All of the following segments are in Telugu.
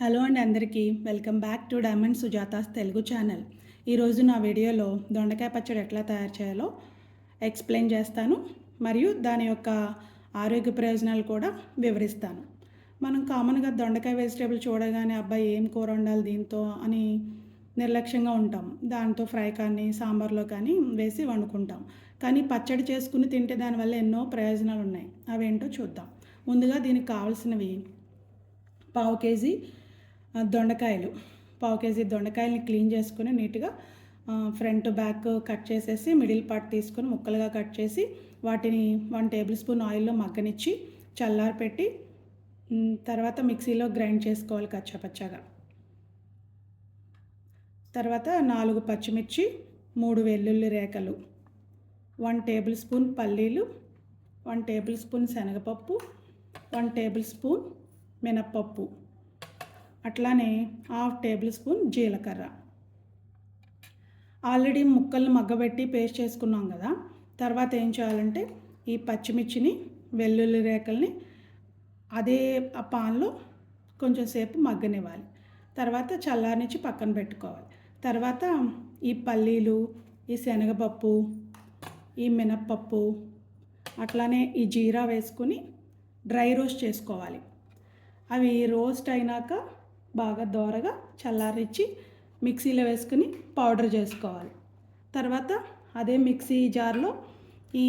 హలో అండి అందరికీ. Welcome back to diamond Sujatha's Telugu channel. ఈరోజు నా వీడియోలో దొండకాయ పచ్చడి ఎట్లా తయారు చేయాలో ఎక్స్ప్లెయిన్ చేస్తాను మరియు దాని యొక్క ఆరోగ్య ప్రయోజనాలు కూడా వివరిస్తాను. మనం కామన్గా దొండకాయ వెజిటేబుల్ చూడగానే అబ్బాయి ఏం కూర వండాలి దీంతో అని నిర్లక్ష్యంగా ఉంటాం. దాంతో ఫ్రై కానీ సాంబార్లో కానీ వేసి వండుకుంటాం. కానీ పచ్చడి చేసుకుని తింటే దానివల్ల ఎన్నో ప్రయోజనాలు ఉన్నాయి. అవేంటో చూద్దాం. ముందుగా దీనికి కావాల్సినవి పావు కేజీ దొండకాయలు. పావు కేజీ దొండకాయలని క్లీన్ చేసుకుని నీట్గా ఫ్రంట్ బ్యాక్ కట్ చేసేసి మిడిల్ పార్ట్ తీసుకొని ముక్కలుగా కట్ చేసి వాటిని వన్ టేబుల్ స్పూన్ ఆయిల్లో మగ్గనిచ్చి చల్లారి పెట్టి తర్వాత మిక్సీలో గ్రైండ్ చేసుకోవాలి కచ్చాపచ్చాగా. తర్వాత నాలుగు పచ్చిమిర్చి మూడు వెల్లుల్లి రేఖలు వన్ టేబుల్ స్పూన్ పల్లీలు వన్ టేబుల్ స్పూన్ శనగపప్పు వన్ టేబుల్ స్పూన్ మినప్పప్పు. అట్లానే హాఫ్ టేబుల్ స్పూన్ జీలకర్ర. ఆల్రెడీ ముక్కలు మగ్గబెట్టి పేస్ట్ చేసుకున్నాం కదా తర్వాత ఏం చేయాలంటే ఈ పచ్చిమిర్చిని వెల్లుల్లి రేకల్ని అదే ఆ పాన్లో కొంచెం సేపు మగ్గనివ్వాలి. తర్వాత చల్లారనిచ్చి పక్కన పెట్టుకోవాలి. తర్వాత ఈ పల్లీలు ఈ శనగపప్పు ఈ మినప్పప్పు అట్లానే ఈ జీరా వేసుకుని డ్రై రోస్ట్ చేసుకోవాలి. అవి రోస్ట్ అయినాక బాగా దోరగా చల్లారిచ్చి మిక్సీలో వేసుకుని పౌడర్ చేసుకోవాలి. తర్వాత అదే మిక్సీ జార్లో ఈ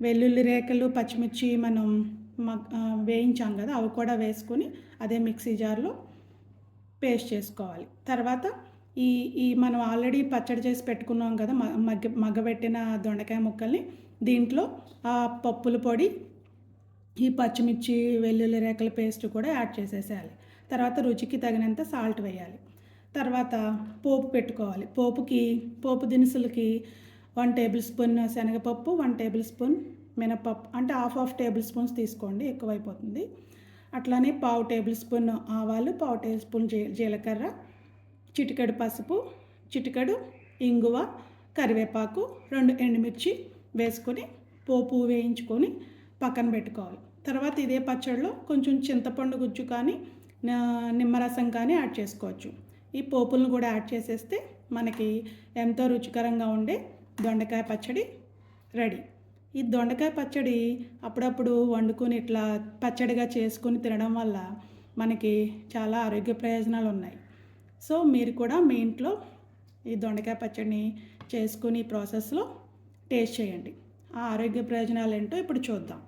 వెల్లుల్లి రేకలు పచ్చిమిర్చి మనం వేయించాం కదా అవి కూడా వేసుకొని అదే మిక్సీ జార్లో పేస్ట్ చేసుకోవాలి. తర్వాత ఈ ఈ మనం ఆల్రెడీ పచ్చడి చేసి పెట్టుకున్నాం కదా మ- మగ్గ మగ్గబెట్టిన దొండకాయ ముక్కల్ని దీంట్లో ఆ పప్పుల పొడి ఈ పచ్చిమిర్చి వెల్లుల్లి రేకల పేస్ట్ కూడా యాడ్ చేసేసేయాలి. తర్వాత రుచికి తగినంత సాల్ట్ వేయాలి. తర్వాత పోపు పెట్టుకోవాలి. పోపుకి పోపు దినుసులకి వన్ టేబుల్ స్పూన్ శనగపప్పు వన్ టేబుల్ స్పూన్ మినపప్పు అంటే హాఫ్ హాఫ్ టేబుల్ స్పూన్స్ తీసుకోండి ఎక్కువైపోతుంది. అట్లానే పావు టేబుల్ స్పూన్ ఆవాలు పావు టేబుల్ స్పూన్ జీ జీలకర్ర చిటికెడు పసుపు చిటికెడు ఇంగువ కరివేపాకు రెండు ఎండుమిర్చి వేసుకొని పోపు వేయించుకొని పక్కన పెట్టుకోవాలి. తర్వాత ఇదే పచ్చడిలో కొంచెం చింతపండు గుజ్జు కానీ నిమ్మరసం కానీ యాడ్ చేసుకోవచ్చు. ఈ పోపులను కూడా యాడ్ చేసేస్తే మనకి ఎంతో రుచికరంగా ఉండే దొండకాయ పచ్చడి రెడీ. ఈ దొండకాయ పచ్చడి అప్పుడప్పుడు వండుకొని ఇట్లా పచ్చడిగా చేసుకొని తినడం వల్ల మనకి చాలా ఆరోగ్య ప్రయోజనాలు ఉన్నాయి. సో మీరు కూడా మీ ఇంట్లో ఈ దొండకాయ పచ్చడిని చేసుకుని ప్రాసెస్లో టేస్ట్ చేయండి. ఆ ఆరోగ్య ప్రయోజనాలు ఏంటో ఇప్పుడు చూద్దాం.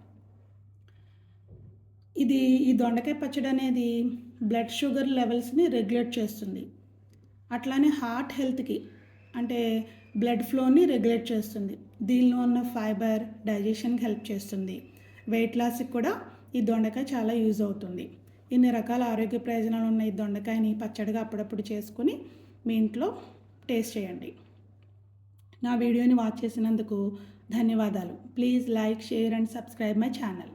ఇది ఈ దొండకాయ పచ్చడి అనేది బ్లడ్ షుగర్ లెవెల్స్ని రెగ్యులేట్ చేస్తుంది. అట్లానే హార్ట్ హెల్త్కి అంటే బ్లడ్ ఫ్లోని రెగ్యులేట్ చేస్తుంది. దీనిలో ఉన్న ఫైబర్ డైజెషన్కి హెల్ప్ చేస్తుంది. వెయిట్ లాస్కి కూడా ఈ దొండకాయ చాలా యూజ్ అవుతుంది. ఇన్ని రకాల ఆరోగ్య ప్రయోజనాలు ఉన్న ఈ దొండకాయని పచ్చడిగా అప్పుడప్పుడు చేసుకుని మీ ఇంట్లో టేస్ట్ చేయండి. నా వీడియోని వాచ్ చేసినందుకు ధన్యవాదాలు. Please like share and subscribe my channel